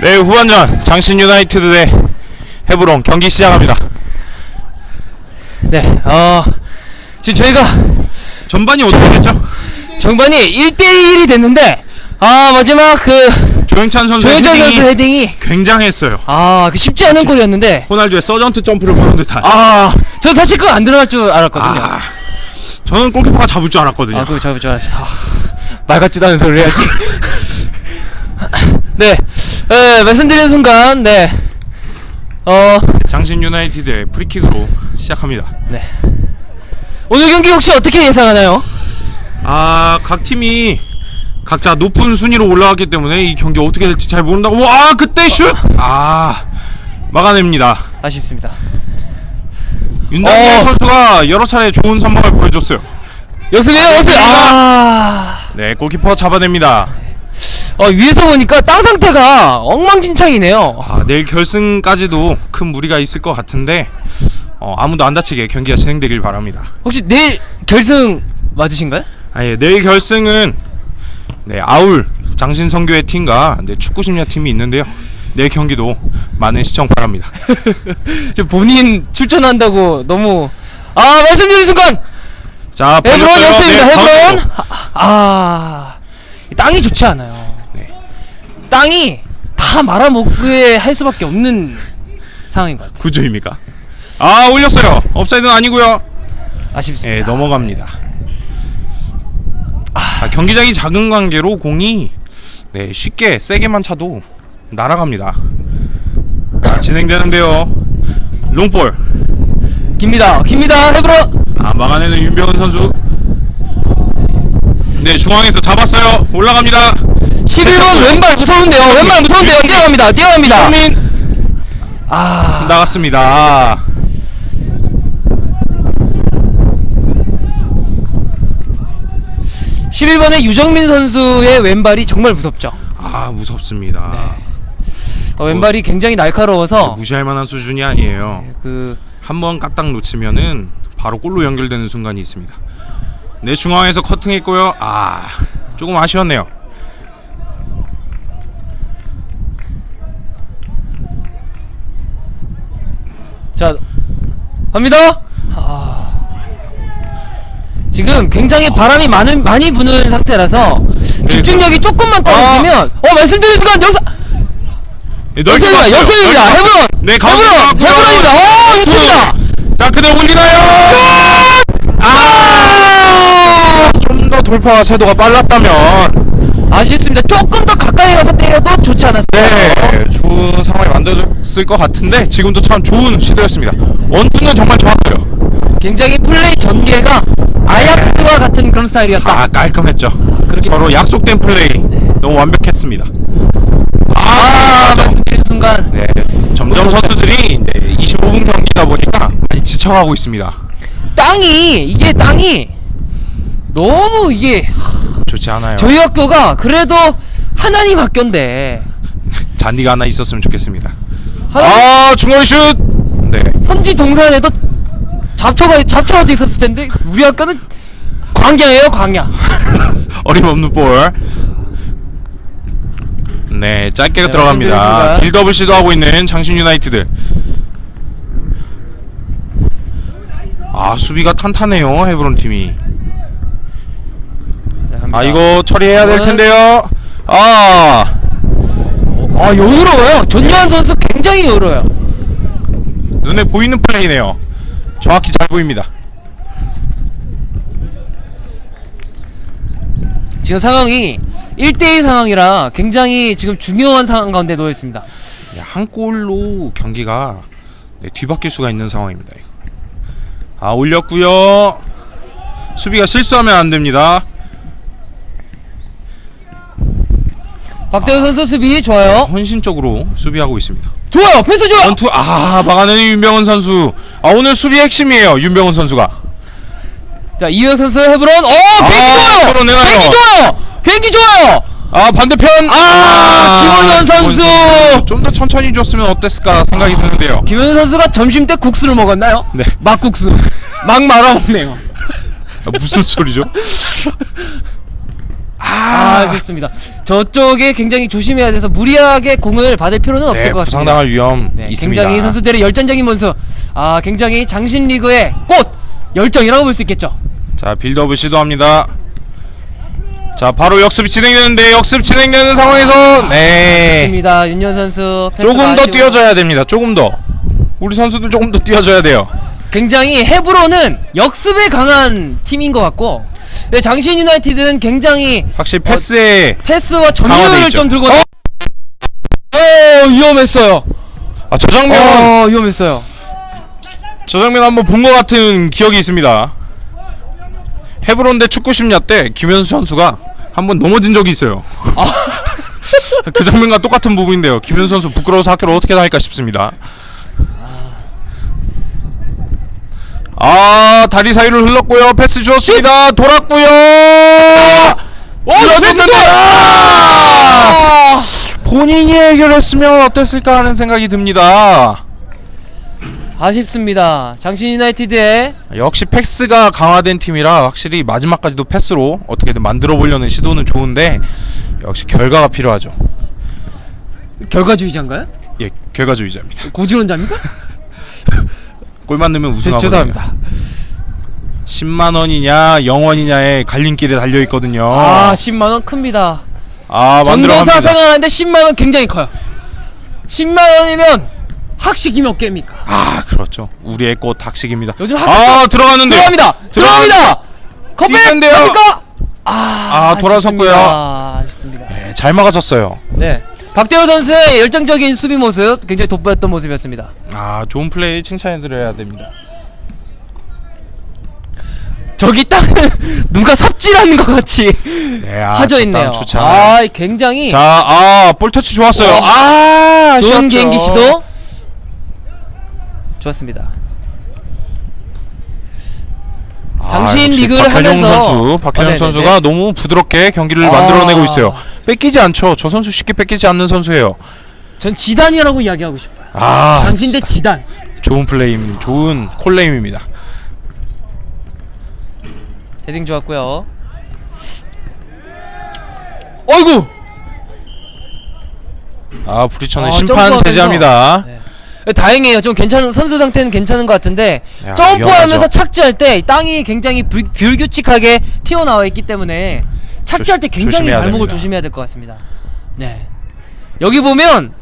네 후반전 장신 유나이티드 대 헤브론 경기 시작합니다. 네, 어, 지금 저희가 전반이 어떻게 됐죠? 정반이 1대1이 됐는데, 아, 마지막 그, 조영찬 선수 조현정 헤딩이 선수 헤딩이, 굉장했어요. 아, 그 쉽지 않은 골이었는데, 호날두의 서전트 점프를 보는 듯한. 아, 저 사실 그거 안 들어갈 줄 알았거든요. 아, 저는 골키퍼가 잡을 줄 알았거든요. 아, 그거 잡을 줄 알았어. 아, 말 같지도 않은 소리를 해야지. 네, 에, 말씀드린 순간, 네, 어, 장신 유나이티드의 프리킥으로 시작합니다. 네. 오늘 경기 혹시 어떻게 예상하나요? 아, 각 팀이 각자 높은 순위로 올라왔기 때문에 이 경기 어떻게 될지 잘 모른다고. 아, 그때 슛! 아, 막아냅니다. 아쉽습니다. 윤당열 어. 선수가 여러 차례 좋은 선방을 보여줬어요. 여기서 여기서 아, 네, 골키퍼 잡아냅니다. 어, 위에서 보니까 땅 상태가 엉망진창이네요. 아, 내일 결승까지도 큰 무리가 있을 것 같은데 어, 아무도 안 다치게 경기가 진행되길 바랍니다. 혹시 내일 결승 맞으신가요? 아, 예, 내일 결승은 네, 아울 장신성교의 팀과 네, 축구 심야 팀이 있는데요. 내일 경기도 많은 시청 바랍니다. 저 본인 출전한다고 너무 아 말씀드린 순간 자, 헤브론 벌렸어요. 네, 헤브론. 아, 아 이 땅이 좋지 않아요. 네. 땅이 다 말아먹게 할 수밖에 없는 상황인 것 같아요. 구조입니까? 아, 올렸어요. 업사이드는 아니고요. 아쉽습니다. 예, 넘어갑니다. 아, 경기장이 작은 관계로 공이 네, 쉽게 세게만 차도 날아갑니다. 아, 진행되는데요. 롱볼. 깁니다. 깁니다. 헤브론 아, 막아내는 윤병훈 선수. 네, 중앙에서 잡았어요. 올라갑니다. 11번 왼발 무서운데요. 왼발 무서운데요. 뛰어갑니다. 뛰어갑니다.민 아 나갔습니다. 아, 11번의 유정민 선수의 왼발이 정말 무섭죠. 아, 무섭습니다. 네. 어, 왼발이 굉장히 날카로워서 무시할 만한 수준이 아니에요. 그 한 번 까딱 놓치면은 바로 골로 연결되는 순간이 있습니다. 네 중앙에서 커팅했고요. 아 조금 아쉬웠네요. 자, 갑니다. 아, 지금 굉장히 바람이 많은 많이 부는 상태라서 집중력이 조금만 떨어지면 어 말씀드린 순간 여기서 네. 역습입니다. 넓게 해브론. 네 가운데 해브론. 해브론입니다. 어, 좋습니다. 자 그대 올리나요? 아! 좀 더 돌파 세도가 빨랐다면 아쉽습니다. 조금 더 가까이 가서 때려도 좋지 않았어요. 네 좋은 상황이 만들어졌을 것 같은데 지금도 참 좋은 시도였습니다. 원투는 정말 좋았어요. 굉장히 플레이 전개가 아약스와 같은 그런 스타일이었다. 아 깔끔했죠. 그렇게 서로 약속된 플레이 너무 완벽했습니다. 아, 아. 말씀드린 순간 네, 점점 선수들이 네, 25분 경기다 보니까 많이 지쳐가고 있습니다. 땅이 이게 땅이 너무 이게 좋지 않아요. 저희 학교가 그래도 하나님 학교인데 잔디가 하나 있었으면 좋겠습니다. 하나님 아 중거리 슛. 네. 선지 동산에도 잡초가 잡초가 돼 있었을 텐데 우리 학교는 광야예요 광야. 어림없는 볼. 네, 짧게 네, 들어갑니다. 빌드업을 시도하고 있는 장신 유나이티드. 아 수비가 탄탄해요 헤브론 팀이. 아 이거 처리해야 될 텐데요. 아 아 여유로워요. 전유한 선수 굉장히 여유로워요. 눈에 보이는 플레이네요. 정확히 잘 보입니다. 지금 상황이 1대1 상황이라 굉장히 지금 중요한 상황 가운데 놓여 있습니다. 야, 한 골로 경기가 네, 뒤바뀔 수가 있는 상황입니다. 이거. 아 올렸고요. 수비가 실수하면 안 됩니다. 박대호 선수 수비 좋아요. 헌신적으로 수비하고 있습니다. 좋아요. 패스 좋아. 원투 아 막아내는 윤병헌 선수. 아 오늘 수비 핵심이에요. 윤병헌 선수가. 자 이영 선수 헤브론. 어 아, 좋아요. 끌어내나요? 비행기 좋아요. 비행기 좋아요. 아 반대편. 아, 김원현 선수! 좀 더 천천히 줬으면 어땠을까 생각이 드는데요. 김현 선수가 점심 때 국수를 먹었나요? 네. 막국수. 막 말아 먹네요. 아, 무슨 소리죠? 아, 좋습니다. 저쪽에 굉장히 조심해야 돼서 무리하게 공을 받을 필요는 없을 네, 것 같습니다. 부상당할 위험 네, 있습니다. 굉장히 선수들의 열정적인 모습. 아, 굉장히 장신 리그의 꽃 열정이라고 볼 수 있겠죠. 자 빌드업을 시도합니다. 자 바로 역습이 진행되는데 역습 진행되는 상황에서 네 좋습니다. 윤현 선수 패스가 조금 더 아쉬워- 뛰어줘야 됩니다. 조금 더 우리 선수들 조금 더 뛰어줘야 돼요. 굉장히 헤브로는 역습에 강한 팀인 것 같고 네, 장신 유나이티드는 굉장히 확실히 패스에 패스와 강화돼 점유율을 있죠. 좀 들고 어, 어 위험했어요. 아 저 장면 어 위험했어요. 저 장면 한번 본 것 같은 기억이 있습니다. 헤브론 대 축구 심야 때 김현수 선수가 한번 넘어진 적이 있어요. 아, 그 장면과 똑같은 부분인데요. 김현수 선수 부끄러워서 학교를 어떻게 다닐까 싶습니다. 아 다리 사이를 흘렀고요. 패스 주었습니다. 돌았고요. 줄어들는데 아! 본인이 해결했으면 어땠을까 하는 생각이 듭니다. 아쉽습니다. 장신 유나이티드의 역시 패스가 강화된 팀이라 확실히 마지막까지도 패스로 어떻게든 만들어 보려는 시도는 좋은데 역시 결과가 필요하죠. 결과주의자인가요? 예, 결과주의자입니다. 고지론자입니까? 골만 넣으면 죄- 우승하거든요. 죄송합니다. 10만 원이냐 0원이냐의 갈림길에 달려 있거든요. 아 10만 원 큽니다. 아, 만들어 전도사 갑니다. 생활하는데 10만 원 굉장히 커요. 10만 원이면 학식이 몇 개입니까? 아, 그렇죠. 우리의 꽃 닭식입니다. 요즘 아, 학식 들어갔는데. 들어갑니다. 들어갑니다. 컵백 뛰는데요. 아, 아, 돌아섰고요. 아쉽습니다. 네, 잘 막아섰어요. 네. 박대호 선수의 열정적인 수비 모습 굉장히 돋보였던 모습이었습니다. 아, 좋은 플레이 칭찬해 드려야 됩니다. 저기 딱 누가 삽질하는 것 같이 네, 아, 하져 있네요. 일단 좋지 않아요. 아, 굉장히 자, 아, 볼 터치 좋았어요. 어. 아, 좋은 아쉬웠죠. 개인기 시도 좋았습니다. 아, 장신 역시 리그를 하면서- 선수, 박현영 어, 네네네. 선수가 너무 부드럽게 경기를 아. 만들어내고 있어요. 뺏기지 않죠. 저 선수 쉽게 뺏기지 않는 선수예요. 전 지단이라고 이야기하고 싶어요. 아, 장신 대 지단. 좋은 플레이임, 좋은 콜레임입니다. 헤딩 좋았고요. 어이구. 아, 부리천은 아, 심판 점프하면서. 제지합니다. 네. 다행이에요. 좀 괜찮은 선수 상태는 괜찮은 것 같은데 야, 점프하면서 위험하죠. 착지할 때 땅이 굉장히 불, 불규칙하게 튀어나와 있기 때문에 착지할 때 굉장히 조심해야 발목을 됩니다. 조심해야 될 것 같습니다. 네. 여기 보면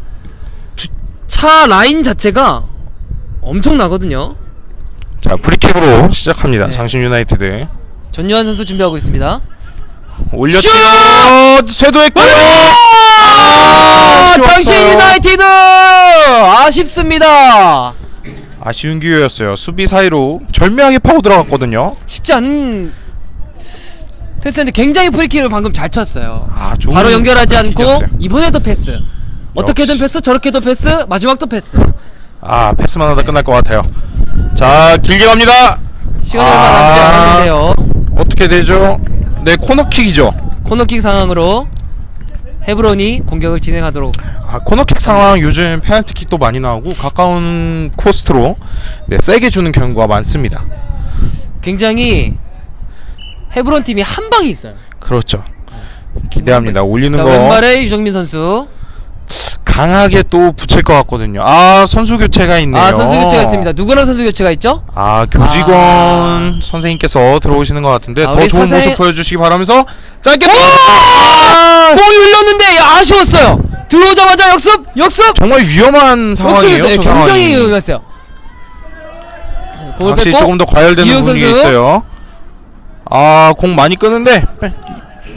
주- 차 라인 자체가 엄청나거든요. 자, 프리킥으로 시작합니다. 네. 장신 유나이티드. 전유한 선수 준비하고 있습니다. 올렸죠. 슛! 쇄도했고요. 아, 아쉬웠어요. 장신 유나이티드 아쉽습니다. 아쉬운 기회였어요. 수비 사이로 절묘하게 파고 들어갔거든요. 쉽지 않은 패스인데 굉장히 프리킥을 방금 잘 쳤어요. 아, 좋은 바로 연결하지 않고 프리킥이었어요. 이번에도 패스. 어떻게든. 패스, 저렇게도 패스, 마지막도 패스. 아, 패스만 하다 끝날 것 같아요. 자, 길게 갑니다. 시간이 얼마 남지 아. 않았는데요. 어떻게 되죠? 네, 코너킥이죠. 코너킥 상황으로 헤브론이 공격을 진행하도록. 아, 코너킥 상황 요즘 페널티킥도 많이 나오고 가까운 코스트로 네, 세게 주는 경우가 많습니다. 굉장히 헤브론 팀이 한 방이 있어요. 그렇죠. 기대합니다. 올리는 자, 거 왼발에 유정민 선수. 강하게 또 붙일 것 같거든요. 아 선수 교체가 있네요. 아 선수 교체가 있습니다. 누구랑 선수 교체가 있죠? 아 교직원 아. 선생님께서 들어오시는 것 같은데 아, 더 우리 좋은 사사의- 모습 보여주시기 바라면서 짧게 아! 공이 흘렀는데 아쉬웠어요. 들어오자마자 역습, 역습. 정말 위험한 상황이에요. 역습이었어요. 저 굉장히. 위험했어요. 네, 공을 확실히 뺏고 조금 더 과열되는 이용 분위기 선수. 있어요. 아 공 많이 끄는데 빼-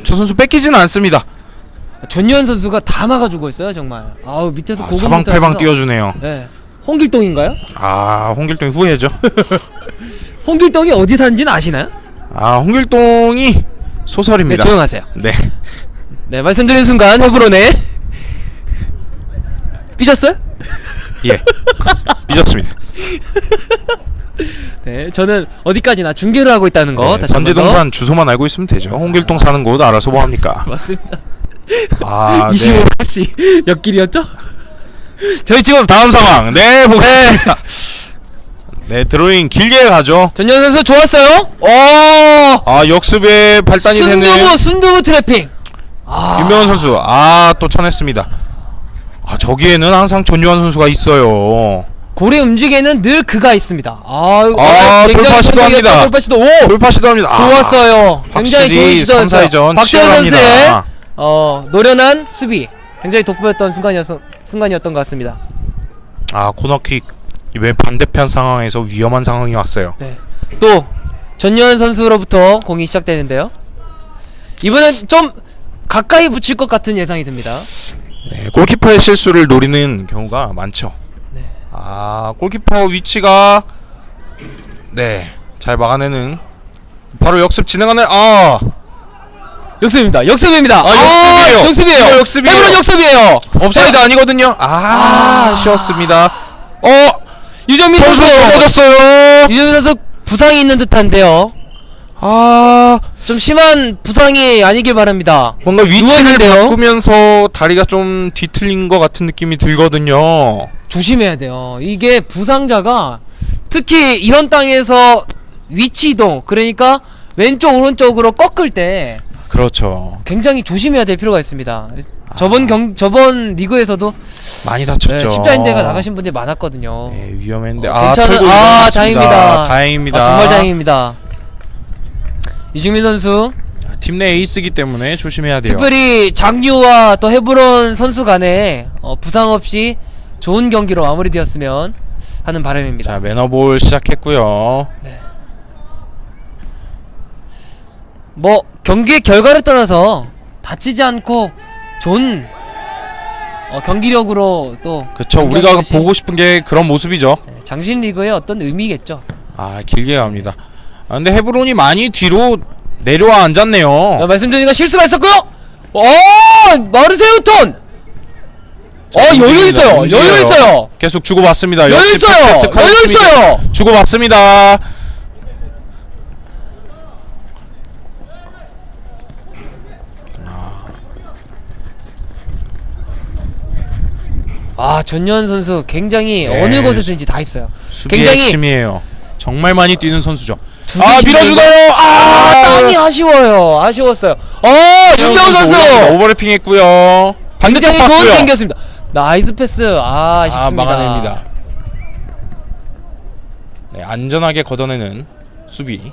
저 선수 뺏기지는 않습니다. 전유현 선수가 다 막아주고 있어요 정말. 아우 밑에서 아, 고급 사방팔방 띄워주네요. 네. 홍길동인가요? 아 홍길동이 후회죠. 홍길동이 어디 사는지는 아시나요? 아 홍길동이 네 소설입니다. 조용하세요. 네. 네 말씀드린 순간 헤브론에 삐졌어요? 예. 삐졌습니다. 네 저는 어디까지나 중계를 하고 있다는 거 네, 다시 한번 더. 선지동산 주소만 알고 있으면 되죠. 홍길동 사는 곳 알아서 뭐 합니까? 맞습니다. 아, 네. 25시 몇 길이었죠? 저희 지금 다음 상황. 네, 보겠습니다. 네, 드로잉 길게 가죠. 전현 선수 좋았어요. 어. 아, 역습에 발단이 순두부 되는 순두부 트래핑. 아, 윤명훈 선수 아 또 쳐냈습니다. 아 저기에는 항상 전유한 선수가 있어요. 고래 움직이는 늘 그가 있습니다. 아, 아, 굉장히 돌파 시도합니다. 돌파 시도. 오! 돌파 시도합니다. 아, 좋았어요. 굉장히 좋은 시도였어요. 3사회전 박재현. 선수의 어, 노련한 수비. 굉장히 돋보였던 순간이었, 순간이었던 것 같습니다. 아 코너킥 왜 반대편 상황에서 위험한 상황이 왔어요. 네. 또 전유한 선수로부터 공이 시작되는데요. 이번엔 좀 가까이 붙일 것 같은 예상이 듭니다. 네, 골키퍼의 실수를 노리는 경우가 많죠. 네. 아 골키퍼 위치가 네잘 막아내는 바로 역습 진행하는 아 역습입니다. 역습입니다. 아, 역습이에요. 역습이에요. 이거 역습이에요. 해브론 역습이에요. 업사이드 아니거든요. 아, 아. 아 쉬웠습니다. 어 유정민 선수 선수. 넘어졌어요. 유정민 선수 부상이 있는 듯한데요. 아 좀 심한 부상이 아니길 바랍니다. 뭔가 위치를 누웠는데요? 바꾸면서 다리가 좀 뒤틀린 것 같은 느낌이 들거든요. 조심해야 돼요. 이게 부상자가 특히 이런 땅에서 위치 이동 그러니까 왼쪽 오른쪽으로 꺾을 때 그렇죠. 굉장히 조심해야 될 필요가 있습니다. 저번 경 저번 리그에서도 많이 다쳤죠. 네, 십자인대가 나가신 분들이 많았거든요. 네, 위험했는데 어, 아 괜찮은 털고 아 일어났습니다. 다행입니다. 다행입니다. 아, 정말 다행입니다. 이중민 선수 팀 내 에이스기 때문에 조심해야 돼요. 특별히 장유와 또 헤브론 선수 간에 어, 부상 없이 좋은 경기로 마무리되었으면 하는 바람입니다. 자 매너볼 시작했고요. 뭐 경기의 결과를 떠나서 다치지 않고 좋은 어, 경기력으로 또 그쵸 경기하는 우리가 것이, 보고 싶은 게 그런 모습이죠. 네, 장신 리그의 어떤 의미겠죠. 아 길게 갑니다. 아, 근데 헤브론이 많이 뒤로 내려와 앉았네요. 자, 말씀드리니까 실수가 있었고요. 어 마르세우톤. 어 자, 여유. 있어요. 움직여요. 여유 있어요. 계속 주고받습니다. 여유 역시 있어요. 퍼펙트 여유. 있어요. 주고받습니다. 아 전현 선수 굉장히 네. 어느 곳에든지 다 있어요. 수비의 굉장히 핵심이에요. 정말 많이 뛰는 선수죠. 두아 밀어주나요? 아, 아 땅이 아쉬워요. 아쉬웠어요. 어, 윤병 선수 오버래핑 했고요. 반대쪽 굉장히 좋은 봤고요. 생겼습니다. 나이스 패스. 아, 아 아쉽습니다. 막아냅니다. 네 안전하게 걷어내는 수비.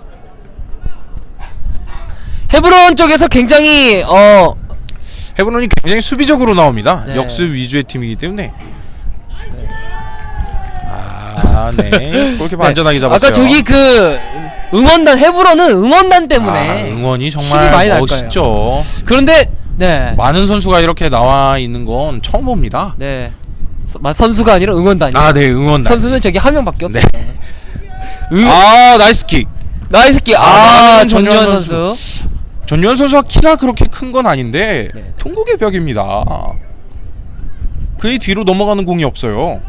헤브론 쪽에서 굉장히 어 헤브론이 굉장히 수비적으로 나옵니다. 네. 역습 위주의 팀이기 때문에. 아, 네. 그렇게 네. 안전하게 잡았어요. 아까 저기 그 응원단 헤브론은 응원단 때문에 아, 응원이 힘이 정말 많이 날 멋있죠. 그런데 네. 많은 선수가 이렇게 나와 있는 건 처음 봅니다. 네. 서- 마- 선수가 아니라 응원단이요. 아, 네, 응원단. 선수는 저기 한 명밖에 없어요. 네. 응, 아, 나이스 킥. 나이스 키. 아, 아, 전유한 선수. 선수. 전유현 선수가 키가 그렇게 큰 건 아닌데 네. 통곡의 벽입니다. 그의 뒤로 넘어가는 공이 없어요.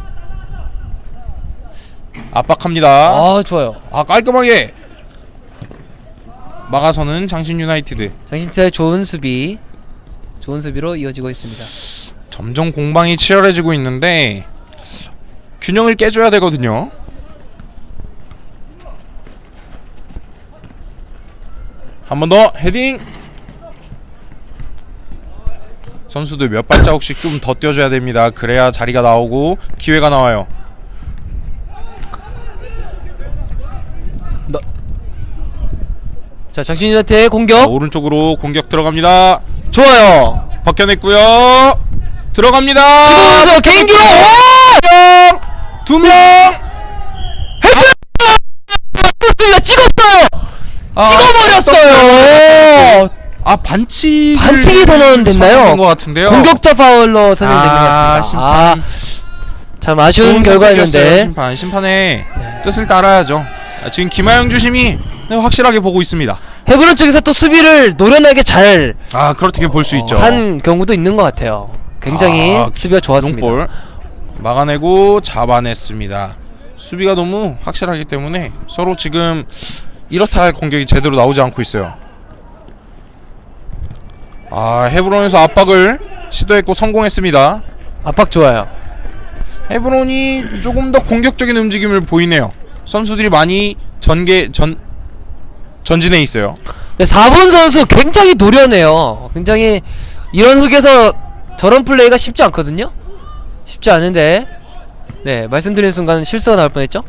압박합니다. 아, 좋아요. 아 깔끔하게 막아서는 장신 유나이티드 장신태의 좋은 수비. 좋은 수비로 이어지고 있습니다. 점점 공방이 치열해지고 있는데 균형을 깨줘야 되거든요. 한 번 더 헤딩. 선수들 몇 발자국씩 좀 더 뛰어줘야 됩니다. 그래야 자리가 나오고 기회가 나와요. 자, 자, 공격. 오른쪽으로 공격 들어갑니다. 좋아요. 벗겨냈고요. 들어갑니다. 지금부터 개인기로 두 명. 찍었습니다. 찍었어요. 찍어버렸어요. 아 반칙 반칙이 선언 됐나요? 것 같은데요. 공격자 파울로 아, 했습니다. 심판. 아, 참 아쉬운 좋은 결과였는데. 선택이었어요, 심판 심판의 네. 뜻을 따라야죠. 아, 지금 김하영 주심이 네, 확실하게 보고 있습니다. 헤브론 쪽에서 또 수비를 노련하게 잘 한 아 그렇게 볼 수 있죠. 경우도 있는 것 같아요. 굉장히 아, 수비가 좋았습니다. 롱볼 막아내고 잡아냈습니다. 수비가 너무 확실하기 때문에 서로 지금 이렇다 할 공격이 제대로 나오지 않고 있어요. 아 헤브론에서 압박을 시도했고 성공했습니다. 압박 좋아요. 헤브론이 조금 더 공격적인 움직임을 보이네요. 선수들이 많이 전개 전 전진해 있어요. 네, 4번 선수 굉장히 노련해요. 굉장히 이런 흙에서 저런 플레이가 쉽지 않거든요. 쉽지 않은데 네 말씀드린 순간 실수가 나올 뻔했죠.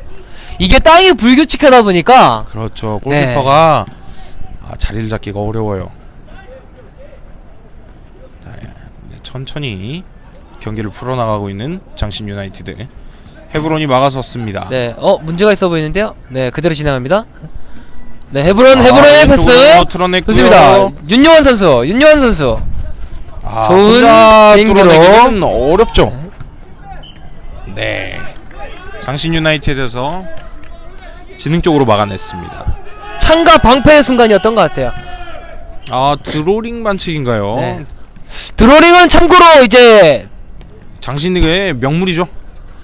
이게 땅이 불규칙하다 보니까 그렇죠. 네. 골키퍼가 아, 자리를 잡기가 어려워요. 자, 네, 천천히 경기를 풀어나가고 있는 장신 유나이티드. 헤브론이 막아섰습니다. 네, 어 문제가 있어 보이는데요. 네, 그대로 진행합니다. 네, 헤브론 아, 헤브론의 왼쪽으로 패스. 좋습니다. 윤요한 선수, 윤요한 선수. 아, 좋은. 뚫어내기는 어렵죠. 네. 장신 유나이티드에서 지능적으로 막아냈습니다. 창과 방패의 순간이었던 것 같아요. 아 드로링 반칙인가요? 네. 드로링은 참고로 이제 장신리그의 명물이죠.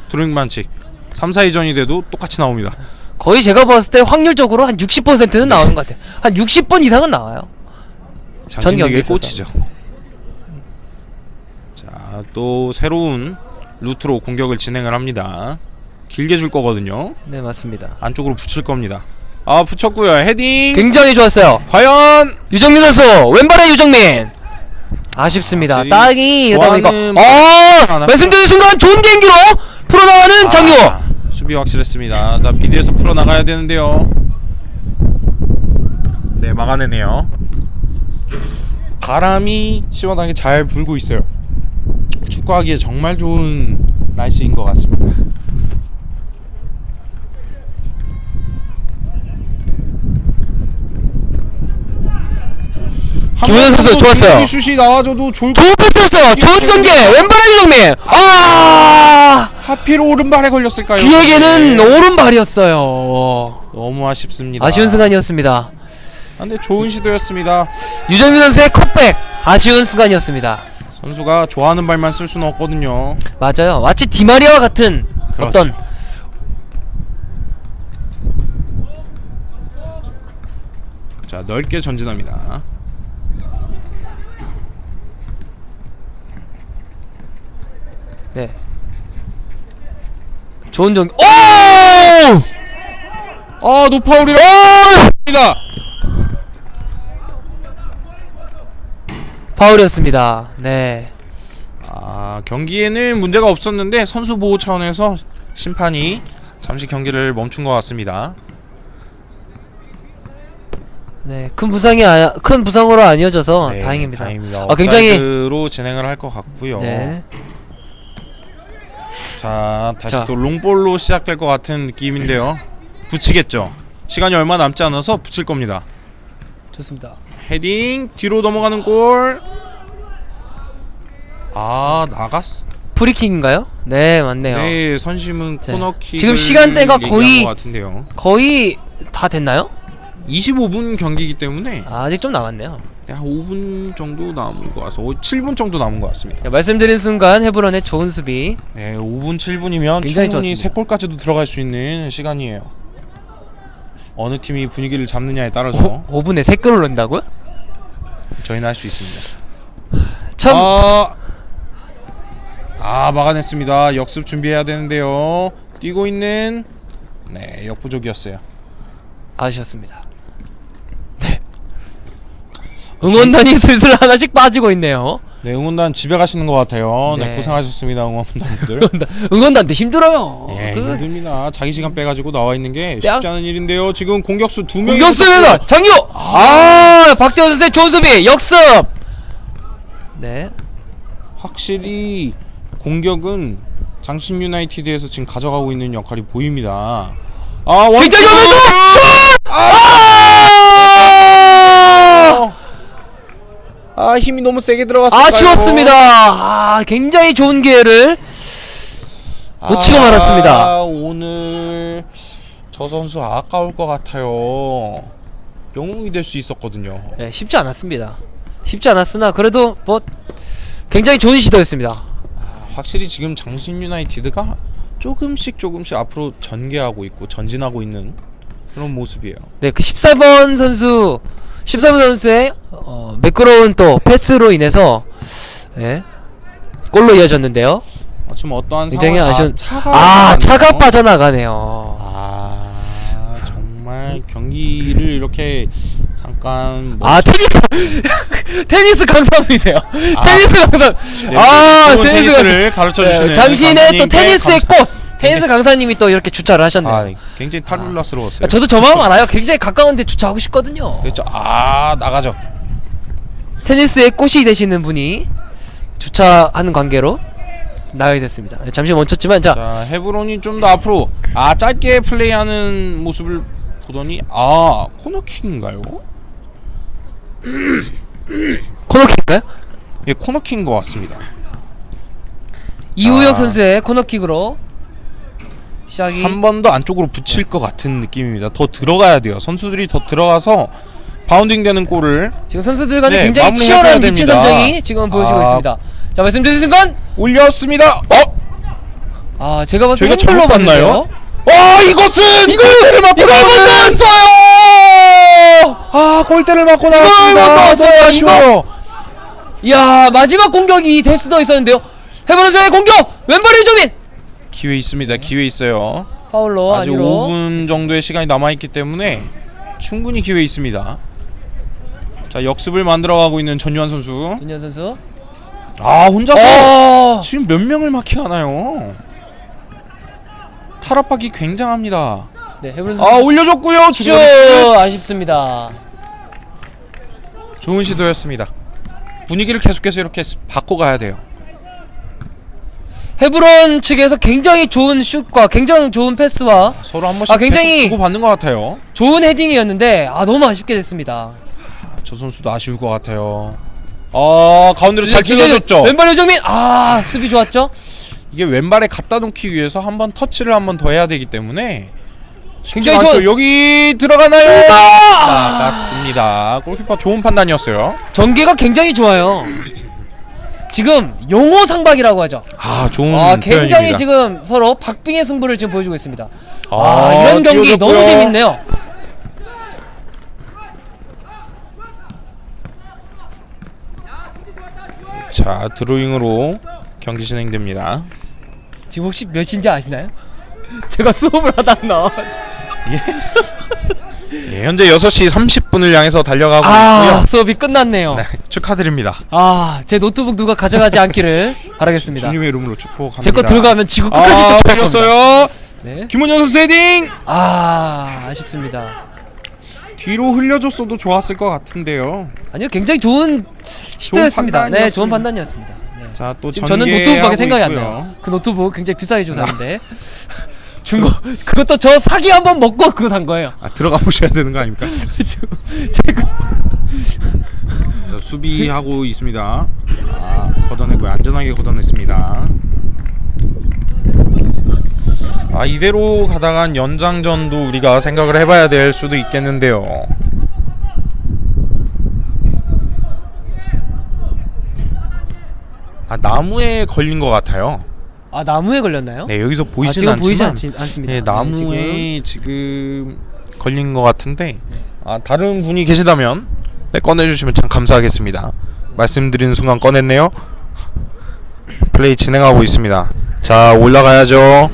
드로링 반칙. 3, 4위전이 돼도 똑같이 나옵니다. 거의 제가 봤을 때 확률적으로 한 60%는 나오는 것 같아요. 한 60번 이상은 나와요. 장신리그의 있어서. 꽃이죠. 자, 또 새로운 루트로 공격을 진행을 합니다. 길게 줄 거거든요. 네, 맞습니다. 안쪽으로 붙일 겁니다. 아, 붙였고요. 헤딩. 굉장히 좋았어요. 과연 유정민 선수 왼발의 유정민. 아쉽습니다. 확실히 땅이 이러다 보니까 좋아하는 어. 말씀드린 순간 좋은 개인기로 풀어나가는 장유. 아, 수비 확실했습니다. 나 비디에서 풀어 나가야 되는데요. 네, 막아내네요. 바람이 시원하게 잘 불고 있어요. 축구하기에 정말 좋은 날씨인 것 같습니다. 김효연 선수 좋았어요. 슛이 나와줘도 좋을 것 좋은 패스였어요. 좋은 전개 왼발의 유정민. 아 하필 오른발에 걸렸을까요? 그에게는 네. 오른발이었어요. 너무 아쉽습니다. 아쉬운 순간이었습니다. 아, 근데 좋은 시도였습니다. 유정민 선수의 컷백 아쉬운 순간이었습니다. 선수가 좋아하는 발만 쓸 수는 없거든요. 맞아요. 마치 디마리아와 같은 그렇죠. 어떤 자 넓게 전진합니다. 네 좋은 전. 오! 아 노파울이라. 니다 파울이었습니다. 네. 아 경기에는 문제가 없었는데 선수 보호 차원에서 심판이 잠시 경기를 멈춘 것 같습니다. 네, 큰 부상이 아, 큰 부상으로 안 이어져서 네, 다행입니다. 다행입니다. 아, 굉장히 옵사이드로 진행을 할 것 같고요. 네. 자 다시 자. 또 롱볼로 시작될 것 같은 느낌인데요. 붙이겠죠. 시간이 얼마 남지 않아서 붙일 겁니다. 좋습니다. 헤딩 뒤로 넘어가는 골. 아 나갔. 프리킥인가요? 네, 맞네요. 네 선심은 네. 코너킥. 지금 시간대가 거의- 것 같은데요. 거의 다 됐나요? 25분 경기이기 때문에 아, 아직 좀 남았네요. 네, 한 5분 정도 남은 것 같아서 7분 정도 남은 것 같습니다. 네, 말씀드린 순간 헤브론의 좋은 수비. 네, 5분 7분이면 굉장히 충분히 좋았습니다. 3골까지도 들어갈 수 있는 시간이에요. 어느 팀이 분위기를 잡느냐에 따라서 5, 5분에 3골을 넣는다고요? 저희는 할 수 있습니다. 참 아, 아 막아냈습니다. 역습 준비해야 되는데요. 뛰고 있는 네 역부족이었어요. 아쉬웠습니다. 네. 응원단이 슬슬 하나씩 빠지고 있네요. 네 응원단 집에 가시는 것 같아요. 네, 네. 고생하셨습니다 응원단들. 응원단, 응원단도 힘들어요. 예, 그 힘듭니다. 자기 시간 빼가지고 나와 있는 게 야. 쉽지 않은 일인데요. 지금 공격수 두 명이 공격수입니다. 장유. 아, 박대호 선수의 좋은 수비 역습. 네. 확실히 공격은 장신 유나이티드에서 지금 가져가고 있는 역할이 보입니다. 아 원투! 굉장히 아! 아 힘이 너무 세게 들어갔어요. 아쉬웠습니다. 아, 굉장히 좋은 기회를 놓치고 말았습니다. 아, 오늘 저 선수 아까울 것 같아요. 영웅이 될 수 있었거든요. 네, 쉽지 않았습니다. 쉽지 않았으나 그래도 뭐 굉장히 좋은 시도였습니다. 아, 확실히 지금 장신 유나이티드가 조금씩 조금씩 앞으로 전개하고 있고 전진하고 있는 그런 모습이에요. 네, 그 14번 선수 14번 선수의 어, 매끄러운 또 패스로 인해서 네, 골로 이어졌는데요. 아, 지금 어떠한 굉장히 상황 아쉬운 아, 차가 아. 차가 빠져나가네요. 아 정말 아 경기를 이렇게 잠깐 뭐 아 테니스 테니스 강사분이세요. 아. 테니스 강사. 네, 아 좋은 테니스 테니스를. 가르쳐 네, 주시는 당신의 또 테니스의 감사- 꽃 테니스 강사님이 또 이렇게 주차를 하셨네요. 아 굉장히 탈룰라스러웠어요. 아, 저도 저 마음 알아요. 굉장히 가까운데 주차하고 싶거든요. 그렇죠. 아 나가죠. 테니스의 꽃이 되시는 분이 주차하는 관계로 나가게 됐습니다. 네, 잠시 멈췄지만 자, 자 헤브론이 좀 더 앞으로 아 짧게 플레이하는 모습을 보더니 아 코너킥인가요? 코너킥인가요? 예 코너킥인 것 같습니다. 이우혁 아. 선수의 코너킥으로 시작이 한 번 더 안쪽으로 붙일 것 같은 느낌입니다. 더 들어가야 돼요. 선수들이 더 들어가서 바운딩 되는 골을 지금 선수들 간에 네, 굉장히 치열한 위치 됩니다. 선정이 지금 보여지고 아. 있습니다. 자 말씀드린 순간 올렸습니다. 어? 아 제가 봤을 때 저희가 핸들로 잘못 봤나요? 봤는데요. 와 이것은 골대를 맞고 나왔어요. 아 골대를 맞고 나왔습니다. 아쉬워요. 이야 마지막 공격이 될 수도 있었는데요. 해버런스의 공격 왼발 유조민 기회 있습니다. 기회 있어요. 파울로 아직 아니로 5분 정도의 시간이 남아 있기 때문에 충분히 기회 있습니다. 자 역습을 만들어가고 있는 전유한 선수. 윤현 선수. 아 혼자서 어. 지금 몇 명을 마킹하나요? 탈압하기 굉장합니다. 네 해버런스. 아 올려줬고요. 슈 중거리 아쉽습니다. 좋은 시도였습니다. 분위기를 계속해서 이렇게 스- 바꿔가야 돼요. 헤브론 측에서 굉장히 좋은 슛과 굉장히 좋은 패스와 서로 한 번씩 아, 굉장히- 주고 받는 것 같아요. 좋은 헤딩이었는데 아 너무 아쉽게 됐습니다. 아, 저 선수도 아쉬울 것 같아요. 아 가운데로 잘 굉장히 찔러줬죠. 왼발 유정민 아 수비 좋았죠? 이게 왼발에 갖다 놓기 위해서 한 번 터치를 한 번 더 해야 되기 때문에 굉장히 굉장히 좋은- 여기 들어가나요? 아! 나갔습니다. 골키퍼 좋은 판단이었어요. 전개가 굉장히 좋아요. 지금 용호 상박이라고 하죠. 아 좋은 아 굉장히 표현입니다. 지금 서로 박빙의 승부를 지금 보여주고 있습니다. 아, 아, 이런 경기 띄워줬고요. 너무 재밌네요. 자 드로잉으로 경기 진행됩니다. 지금 혹시 몇 시인지 아시나요? 제가 수업을 하다가 나와. 예, 현재 6시 30분을 향해서 달려가고 아 있고요. 수업이 끝났네요. 네, 축하드립니다. 아 제 노트북 누가 가져가지 않기를 바라겠습니다. 주님의 이름으로 축복합니다. 제 거 들어가면 지구 끝까지 아, 쫓아갈 겁니다. 걸렸어요. 네. 김원현 선수 헤딩 아 아쉽습니다. 뒤로 흘려줬어도 좋았을 것 같은데요. 아니요 굉장히 좋은 시도였습니다. 네 좋은 판단이었습니다. 판단이었습니다. 네. 자 또 지금 저는 노트북밖에 생각이 안 나요. 그 노트북 굉장히 비싸게 주셨는데 준거 그것도 저 사기 한번 먹고 그거 산 거예요. 아 들어가 보셔야 되는 거 아닙니까? 지금 제가 자, 수비하고 있습니다. 아 걷어내고 안전하게 걷어냈습니다. 아 이대로 가다간 연장전도 우리가 생각을 해봐야 될 수도 있겠는데요. 아 나무에 걸린 것 같아요. 아 나무에 걸렸나요? 네 여기서 아, 보이진 지금 보이지 않지, 않습니다. 네, 네, 나무에 지금... 걸린 것 같은데 네. 아 다른 분이 계시다면 네, 꺼내주시면 참 감사하겠습니다. 말씀드리는 순간 꺼냈네요. 플레이 진행하고 있습니다. 자 올라가야죠.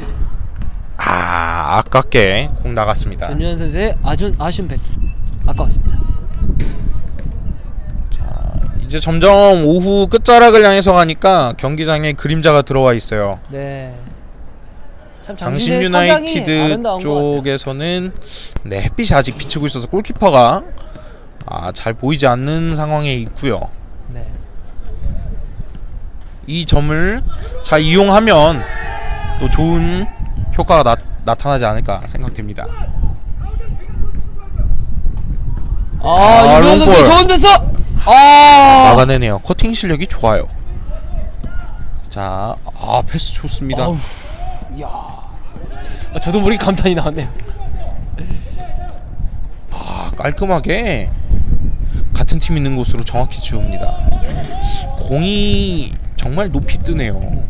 아 아깝게 공 나갔습니다. 전유현 선수의 아준 아쉬운 패스 아까웠습니다. 자 이제 점점 오후 끝자락을 향해서 가니까 경기장에 그림자가 들어와 있어요. 네. 참 장신 유나이티드. 쪽에서는 네, 햇빛이 아직 비치고 있어서 골키퍼가 아, 잘 보이지 않는 상황에 있고요. 네. 이 점을 잘 이용하면 또 좋은 효과가 나, 나타나지 않을까 생각됩니다. 아, 아, 롱볼. 좋은 패스. 아. 막아내네요. 커팅 실력이 좋아요. 자, 아 패스 좋습니다. 아우, 이야. 아, 저도 모르게 감탄이 나왔네요. 아 깔끔하게 같은 팀 있는 곳으로 정확히 지웁니다. 공이 정말 높이 뜨네요.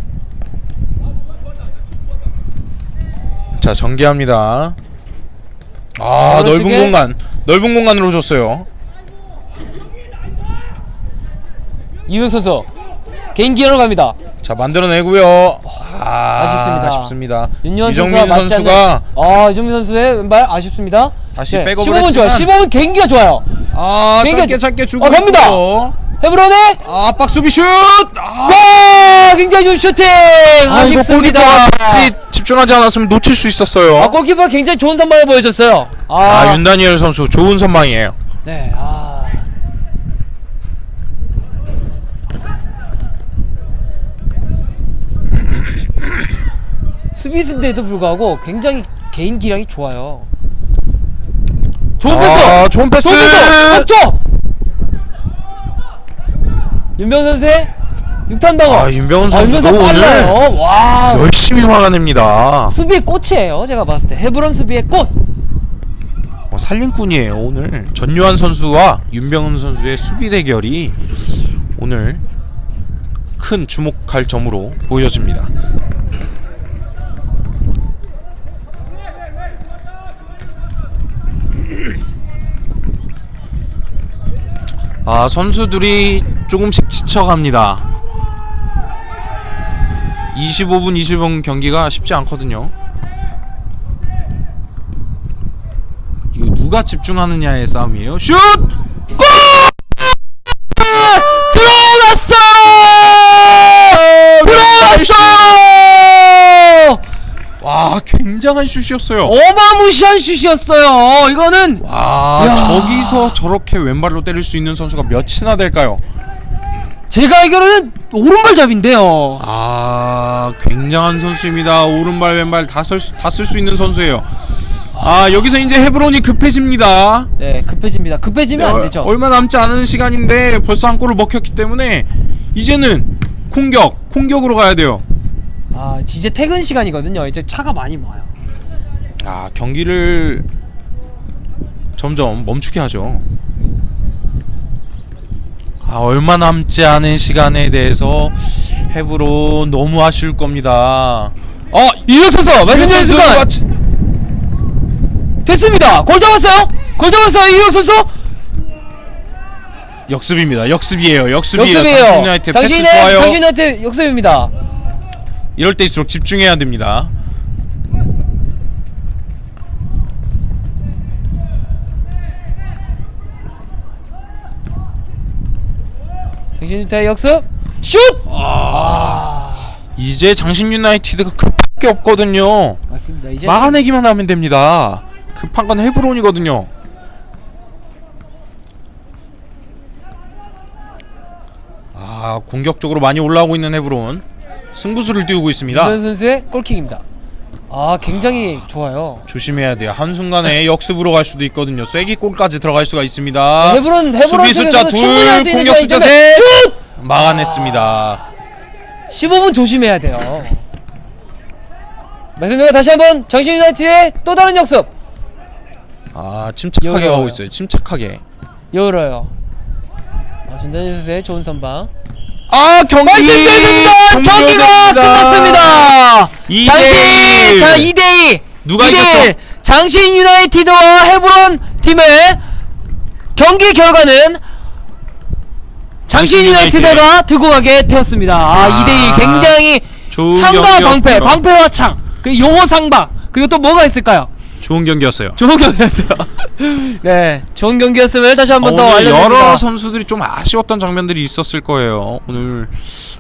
자 전개합니다. 아 넓은 오른쪽에. 공간, 넓은 공간으로 줬어요. 이우혁 선수 개인기로 갑니다. 자 만들어내고요. 아, 아쉽습니다. 아쉽습니다. 윤여한 이정민 선수가 맞지 선수가 않는 아 이정민 선수의 왼발 아쉽습니다. 다시 네, 백업을 15분 좋아요. 했지만 15분 개인기가 좋아요. 아 개인기가- 짧게 짧게 주고 어, 갑니다. 있고요. 헤브론의 아, 압박 수비 슛. 아, 와 굉장히 좋은 슈팅 아 이거 아쉽습니다. 골키퍼가 같이 집중하지 않았으면 놓칠 수 있었어요. 아 골키퍼 굉장히 좋은 선방을 보여줬어요. 아, 아, 윤다니엘 선수 좋은 선방이에요. 네, 아. 수비수인데도 불구하고 굉장히 개인 기량이 좋아요. 좋은 패스! 아, 좋은 패스! 좋은 패스! 맞죠? 윤병 선수의 6탄 방어. 아, 윤병훈 아, 윤병 선수도 선수 빨라요. 오늘 와. 열심히 막아냅니다. 수비의 꽃이에요. 제가 봤을 때 헤브론 수비의 꽃. 어, 살림꾼이에요 오늘 전유한 선수와 윤병훈 선수의 수비 대결이 오늘 큰 주목할 점으로 보여집니다. 아 선수들이 조금씩 지쳐갑니다. 25분 20분 경기가 쉽지 않거든요. 이거 누가 집중하느냐의 싸움이에요. 슛! 굉장한 슛이었어요. 어마무시한 슛이었어요. 이거는 와, 야. 저기서 저렇게 왼발로 때릴 수 있는 선수가 몇이나 될까요? 제가 알기로는 오른발잡인데요. 아, 굉장한 선수입니다. 오른발 왼발 다쓸 수 있는 선수예요. 아, 여기서 이제 헤브론이 급해집니다. 네, 급해집니다. 급해지면 네, 안 되죠. 얼마 남지 않은 시간인데 벌써 한 골을 먹혔기 때문에 이제는 공격, 공격으로 가야 돼요. 아, 이제 퇴근 시간이거든요. 이제 차가 많이 와요. 아 경기를 점점 멈추게 하죠. 아 얼마 남지 않은 시간에 대해서 헤브로 너무 아쉬울 겁니다. 어 이혁 선수 말씀드린 순간 마치- 됐습니다. 골 잡았어요. 골 잡았어요. 이혁 선수. 역습입니다. 역습이에요. 역습이에요. 역습이에요. 장신의. 장신한테 역습입니다. 이럴 때일수록 집중해야 됩니다. 장신한테 역습. 슛! 아, 아, 이제 장신 유나이티드가 급할 게 없거든요. 맞습니다. 이제 막아내기만 하면 됩니다. 급한 건 헤브론이거든요. 아 공격적으로 많이 올라오고 있는 헤브론 승부수를 띄우고 있습니다. 이현 선수의 골킥입니다. 아, 굉장히 좋아요. 조심해야 돼요. 한 순간에 역습으로 갈 수도 있거든요. 쐐기 골까지 들어갈 수가 있습니다. 헤브론 헤브론 수비 숫자 둘, 공격 숫자 셋. 슛! 막아냈습니다. 15분 조심해야 돼요. 말씀드려 다시 한번 정신 유나이티드의 또 다른 역습 아 침착하게 열어요. 가고 있어요. 침착하게. 열어요. 아, 전단지 선수의 좋은 선방. 아 경기 말씀드렸습니다. 경기가 끝났습니다. 이 장신 대 일. 자 2대2 누가 이겼죠? 장신 유나이티드와 헤브론 팀의 경기 결과는 장신 장신 유나이티드가 들고 가게 되었습니다. 아, 아, 2대2 굉장히 좋은 창과 방패, 경기였고요. 방패와 창, 그리고 용호 상박, 그리고 또 뭐가 있을까요? 좋은 경기였어요. 좋은 경기였어요. 네, 좋은 경기였음을 다시 한 번 더 오늘 알려드립니다. 여러 선수들이 좀 아쉬웠던 장면들이 있었을 거예요. 오늘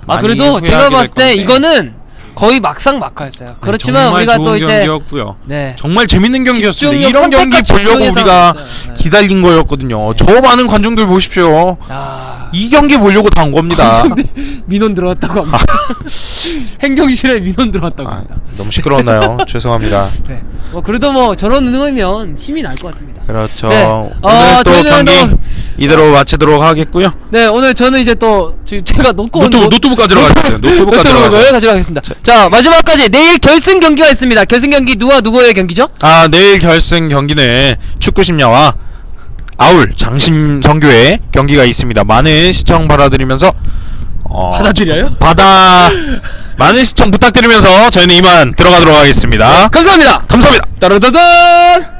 아 많이 그래도 제가 후회하게 될 봤을 때 건데. 이거는 거의 막상 막하였어요. 그렇지만 정말 우리가 좋은 또 이제 경기였고요. 네 정말 재밌는 경기였습니다. 집중력, 이런 경기 선택과 보려고 우리가. 네. 기다린 거였거든요. 저 많은 관중들 보십시오. 아 이 경기 보려고 다 온 겁니다. 민원 들어왔다고 합니다. 행정실에 민원 들어왔다고 아, 합니다. 너무 시끄러웠나요? 죄송합니다. 네. 뭐 그래도 뭐 저런 운동이면 힘이 날 것 같습니다. 그렇죠. 네. 오늘 어, 또 저희는 경기 또- 이대로 마치도록 하겠고요. 네 오늘 저는 이제 또 제가 놓고 온 노트북, 노- 노트북 가지러 가세요. 노트북 가지러 노트북을 가세요. 가지러 가겠습니다. 자 마지막까지 내일 결승 경기가 있습니다. 결승 경기 누가 누구의 경기죠? 아 내일 결승 경기는 축구 심야와 아울 장신 성교의 경기가 있습니다. 많은 시청 바라드리면서 어, 받아들여요? 받아 많은 시청 부탁드리면서 저희는 이만 들어가도록 하겠습니다. 감사합니다. 감사합니다. 따라다단.